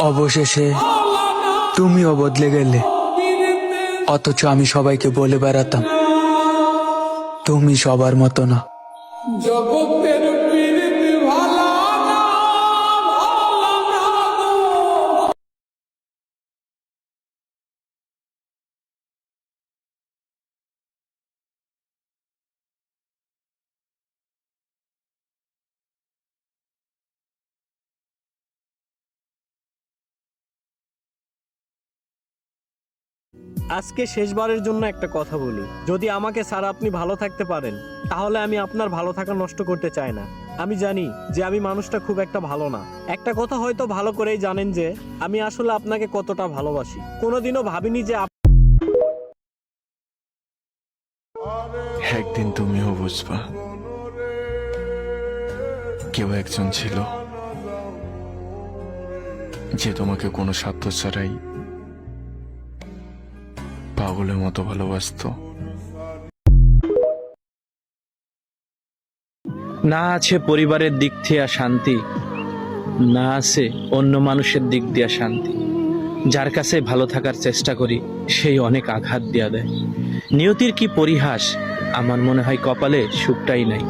অবশেষে তুমিও বদলে গেলে। অথচ আমি সবাইকে বলে বেড়াতাম তুমি সবার মতো না। আজকে শেষবারের জন্য একটা কথা বলি। যদি আমাকে স্যার আপনি ভালো থাকতে পারেন, তাহলে আমি আপনার ভালো থাকা নষ্ট করতে চাই না। আমি জানি যে আমি মানুষটা খুব একটা ভালো না। একটা কথা হয়তো ভালো করেই জানেন যে, আমি আসলে আপনাকে কতটা ভালোবাসি। কোনোদিনও ভাবিনি যে একদিন তুমিও বুঝবা, কেউ একজন ছিল যে তোমাকে কোনো স্বার্থ ছাড়াই পাগলের মতো ভালোবাসতো। না আছে পরিবারের দিক থেকে শান্তি, না আছে অন্য মানুষের দিক দিয়া শান্তি। যার কাছে ভালো থাকার চেষ্টা করি, সেই অনেক আঘাত দিয়া দেয়। নিয়তির কি পরিহাস? আমার মনে হয় কপালে সুখটাই নাই।